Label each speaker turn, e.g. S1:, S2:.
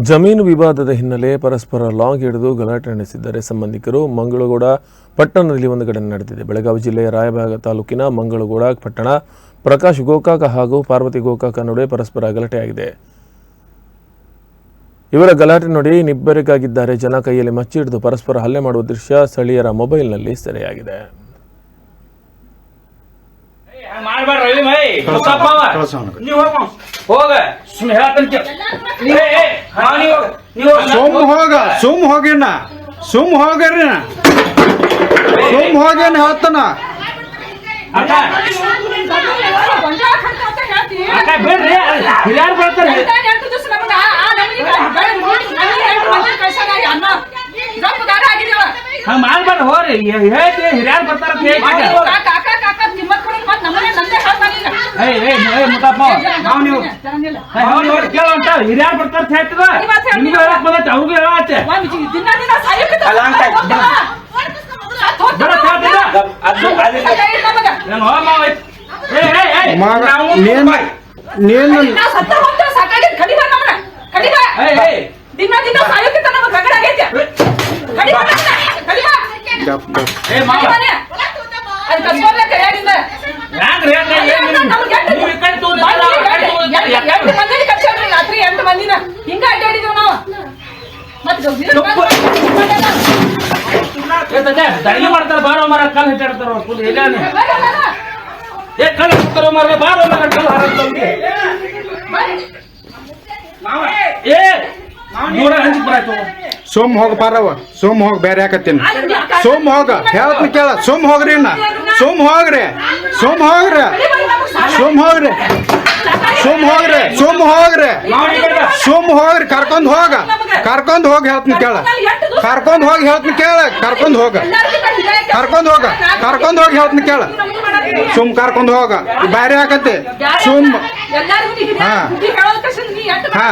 S1: ಜಮೀನು ವಿವಾದದ ಹಿನ್ನೆಲೆ ಪರಸ್ಪರ ಲಾಂಗ್ ಹಿಡಿದು ಗಲಾಟೆ ನಡೆಸಿದ್ದಾರೆ ಸಂಬಂಧಿಕರು ಮಂಗಳಗೋಡ ಪಟ್ಟಣದಲ್ಲಿ ಒಂದು ಘಟನೆ ನಡೆದಿದೆ ಬೆಳಗಾವಿ ಜಿಲ್ಲೆಯ ರಾಯಭಾಗ ತಾಲೂಕಿನ ಮಂಗಳಗೋಡ ಪಟ್ಟಣ ಪ್ರಕಾಶ್ ಗೋಕಾಕ ಹಾಗೂ ಪಾರ್ವತಿ ಗೋಕಾಕ ನಡುವೆ ಪರಸ್ಪರ ಗಲಾಟೆಯಾಗಿದೆ ಇವರ ಗಲಾಟೆ ನೋಡಿ ನಿಬ್ಬೆರಗಾಗಿದ್ದಾರೆ ಜನ ಕೈಯಲ್ಲಿ ಮಚ್ಚಿ ಹಿಡಿದು ಪರಸ್ಪರ ಹಲ್ಲೆ ಮಾಡುವ ದೃಶ್ಯ ಸ್ಥಳೀಯರ ಮೊಬೈಲ್ನಲ್ಲಿ ಸೆರೆಯಾಗಿದೆ
S2: ಹೋಗ ರವಿ ಮೈ ಮುತ್ತಪ್ಪ ಅವ.
S3: ಕಳ್ಸ ಅವ್ನಿಗೆ.
S2: ನೀವ್ ಹೋಗ ಹೋಗ ಸುಮ್ಮನೆ ಹೇಳತ್ತಂತ ಕೇಳ್. ನೀವ್ ಏ, ಏ, ಹಾ, ನೀವು ನೀವು
S3: ಸುಮ್ ಹೋಗ ಸುಮ್ ಹೋಗಿನ ಸುಮ್ ಹೋಗ್ರಿ. ಸುಮ್ ಹೋಗೇನ್ ಹೇಳ್ತಾನ?
S2: ಮಾಡ್ಬಾರ್ದು ಹೋರಿ ಹೇಳ್ತಿ ಹಿರಿಯಾರು ಬರ್ತಾರ ಹಿರಿಯಾರು ಬರ್ತಾರ ಅಂತ ಹೇಳ್ತಿದ ನಿಮ್ಗೆ ಹೇಳಕ್ ಬಂದೈತೆ ಅವ್ರಿಗೂ ಹೇಳತ್ತೆ ನಾನು
S4: ದಿನ ದಿನ ಸಾಯೋಕ್ಕಿಂತ ನಮಗ್ ರಗಡ ಆಗೈತೆ. ಕಡಿಮೆ
S2: ದಡಿಗೆ ಮಾಡ್ತಾರ ಬಾರೋ ಏ ಬಾರೋ ಕಲ್. ಏ
S3: ಸುಮ್ ಹೋಗ ಪಾರವ ಸುಮ್ ಹೋಗ ಬೇರೆ ಹಾಕತ್ತೀನಿ ಸುಮ್ ಹೋಗ, ಹೇಳ್ತೀನಿ ಕೇಳ, ಸುಮ್ ಹೋಗ್ರಿ ಅಣ್ಣ ಸುಮ್ ಹೋಗ್ರಿ ಸುಮ್ ಹೋಗ್ರಿ ಸುಮ್ ಹೋಗ್ರಿ ಸುಮ್ ಹೋಗ್ರಿ ಸುಮ್ ಹೋಗ್ರಿ. ಸುಮ್ ಹೋಗ್ರಿ ಕರ್ಕೊಂಡ್ ಹೋಗ. ಕರ್ಕೊಂಡ್ ಹೋಗಿ ಹೇಳ್ತೀನಿ ಕೇಳ. ಕರ್ಕೊಂಡ್ ಹೋಗಿ ಹೇಳ್ತೀನಿ ಕೇಳ. ಕರ್ಕೊಂಡ್ ಹೋಗ. ಕರ್ಕೊಂಡ್ ಹೋಗ. ಕರ್ಕೊಂಡ್ ಹೋಗಿ ಹೇಳ್ತೀನಿ ಕೇಳ. ಸುಮ್ ಕರ್ಕೊಂಡ್ ಹೋಗ. ಬ್ಯಾರೆ ಹಾಕತ್ತಿ ಸುಮ್. ಹಾ. ಹಾ.